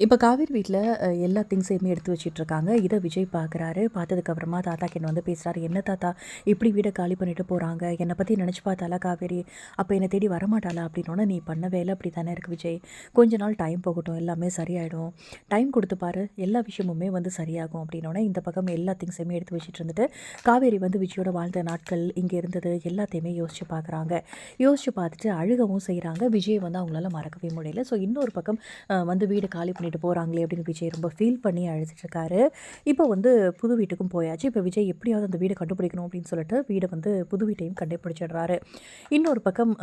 இப்போ காவேரி வீட்டில் எல்லா திங்ஸையுமே எடுத்து வச்சிட்டு இருக்காங்க இதை விஜய் பார்க்குறாரு பார்த்ததுக்கப்புறமா தாத்தா கிட்ட வந்து பேசுகிறாரு என்ன தாத்தா இப்படி வீடை காலி பண்ணிட்டு போகிறாங்க என்னை பற்றி நினச்சி பார்த்தாலா காவேரி? அப்போ என்னை தேடி வரமாட்டாளா? அப்படின்னோட நீ பண்ண வேலை அப்படி தானே இருக்குது விஜய். கொஞ்ச நாள் டைம் போகட்டும். எல்லாமே சரியாயிடும். டைம் கொடுத்து பாரு. எல்லா விஷயமுமே வந்து சரியாகும். அப்படின்னோடனே இந்த பக்கம் எல்லா திங்ஸையுமே எடுத்து வச்சுட்டு இருந்துட்டு காவேரி வந்து விஜயோட வாழ்ந்த நாட்கள் இங்கே இருந்தது எல்லாத்தையுமே யோசிச்சு பார்க்குறாங்க யோசிச்சு பார்த்துட்டு அழுகவும் செய்கிறாங்க விஜய் வந்து அவங்களால மறக்கவே முடியல. ஸோ இன்னொரு பக்கம் வந்து வீடு காலி பண்ணி பண்ணிட்டு போகிறாங்களே அப்படின்னு விஜய் ரொம்ப ஃபீல் பண்ணி அழுதுட்டு இப்போ வந்து புது வீட்டுக்கும் போயாச்சு. இப்போ விஜய் எப்படியாவது அந்த வீடை கண்டுபிடிக்கணும் அப்படின்னு சொல்லிட்டு வீடை வந்து புது வீட்டையும் கண்டுபிடிச்சிடுறாரு. இன்னொரு பக்கம்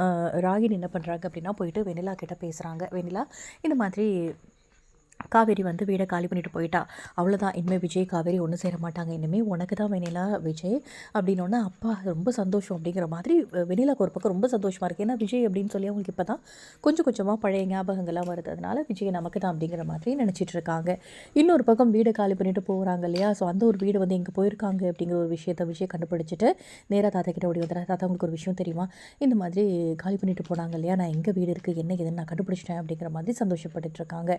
ராகின் ராகினி என்ன பண்ணுறாங்க அப்படின்னா போயிட்டு வெண்ணிலா கிட்ட பேசுகிறாங்க வெண்ணிலா இந்த மாதிரி காவேரி வந்து வீடை காலி பண்ணிட்டு போயிட்டா. அவ்வளோதான் இனிமேல் விஜய் காவேரி ஒன்றும் சேர மாட்டாங்க. இனிமேல் உனக்கு தான் வெனிலா விஜய் அப்படின்னோடனே அப்பா ரொம்ப சந்தோஷம் அப்படிங்கிற மாதிரி வெனிலாக்கு ஒரு பக்கம் ரொம்ப சந்தோஷமாக இருக்குது ஏன்னா விஜய் அப்படின்னு சொல்லி அவங்களுக்கு இப்போ தான் கொஞ்சம் கொஞ்சமாக பழைய ஞாபகங்கள்லாம் வருது. அதனால் விஜய் நமக்கு தான் அப்படிங்கிற மாதிரி நினச்சிட்டு இருக்காங்க. இன்னொரு பக்கம் வீடை காலி பண்ணிட்டு போகிறாங்க இல்லையா? ஸோ அந்த ஒரு வீடு வந்து இங்கே போயிருக்காங்க அப்படிங்கிற ஒரு விஷயத்த விஜய் கண்டுபிடிச்சிட்டு நேராக தாத்தா கிட்ட ஓடி வந்துடுறா தாத்தா உங்களுக்கு ஒரு விஷயம் தெரியுமா? இந்த மாதிரி காலி பண்ணிட்டு போனாங்க இல்லையா? நான் எங்கே வீடு இருக்குது என்ன ஏதுன்னு நான் கண்டுபிடிச்சிட்டேன் அப்படிங்கிற மாதிரி சந்தோஷப்பட்டுட்டு இருக்காங்க.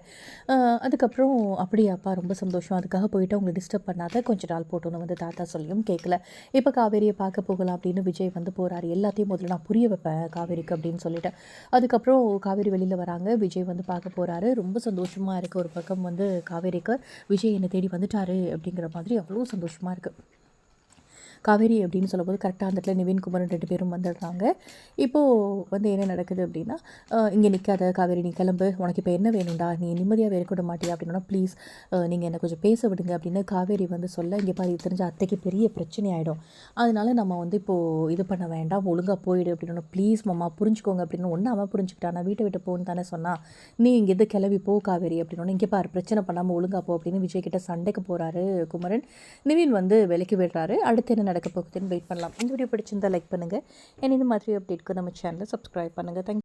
அதுக்கப்புறம் அப்படியாப்பா ரொம்ப சந்தோஷம். அதுக்காக போயிட்டு அவங்களை டிஸ்டர்ப் பண்ணாத. கொஞ்ச நாள் போட்டோன்னு வந்து தாத்தா சொல்லியும் கேட்கல இப்போ காவேரியை பார்க்க போகலாம் அப்படின்னு விஜய் வந்து போகிறாரு எல்லாத்தையும் முதல்ல நான் புரிய வைப்பேன் காவேரிக்கு அப்படின்னு சொல்லிட்டு. அதுக்கப்புறம் காவேரி வெளியில் வராங்க. விஜய் வந்து பார்க்க போகிறாரு ரொம்ப சந்தோஷமாக இருக்குது ஒரு பக்கம் வந்து காவேரிக்கு விஜய் என்னை தேடி வந்துட்டாரு அப்படிங்கிற மாதிரி அவ்வளோ சந்தோஷமாக இருக்குது காவேரி அப்படின்னு சொல்லும்போது கரெக்டாக அந்த இடத்துல நிவின் குமரன் ரெண்டு பேரும் வந்துடுறாங்க. இப்போது வந்து என்ன நடக்குது அப்படின்னா இங்கே நிற்காத காவேரி நீ கிளம்பு. உனக்கு இப்போ என்ன வேணும்டா? நீ நிம்மதியாக இருக்க மாட்டியா? அப்படின்னா ப்ளீஸ் நீங்கள் என்னை கொஞ்சம் பேச விடுங்க அப்படின்னு காவேரி வந்து சொல்ல இங்கே பாரு தெரிஞ்ச அத்தைக்கு பெரிய பிரச்சனை ஆகிடும் அதனால நம்ம வந்து இப்போது இது பண்ண வேண்டாம். ஒழுங்காக போயிடு அப்படின்னு ப்ளீஸ் மாமா புரிஞ்சுக்கோங்க அப்படின்னு ஒன்று அவன் புரிஞ்சுக்கிட்டா நான் வீட்டை விட்டு போன்னு தானே சொன்னால் நீ இங்கேருந்து கிளம்பி போ காவேரி அப்படின்னு இங்கே பாரு பிரச்சனை பண்ணாமல் ஒழுங்காக போ அப்படின்னு விஜய் கிட்ட சண்டைக்கு போகிறாரு குமரன். நிவின் வந்து விலைக்கு விடுறாரு. அடுத்து என்ன நடக்க போகுதுன்னு வெயிட் பண்ணலாம். இந்த வீடியோ பிடிச்சிருந்தா லைக் பண்ணுங்கள் and இந்த மாதிரி அப்டேட்க்கு நம்ம சேனலை சப்ஸ்கிரைப் பண்ணுங்கள் தேங்க்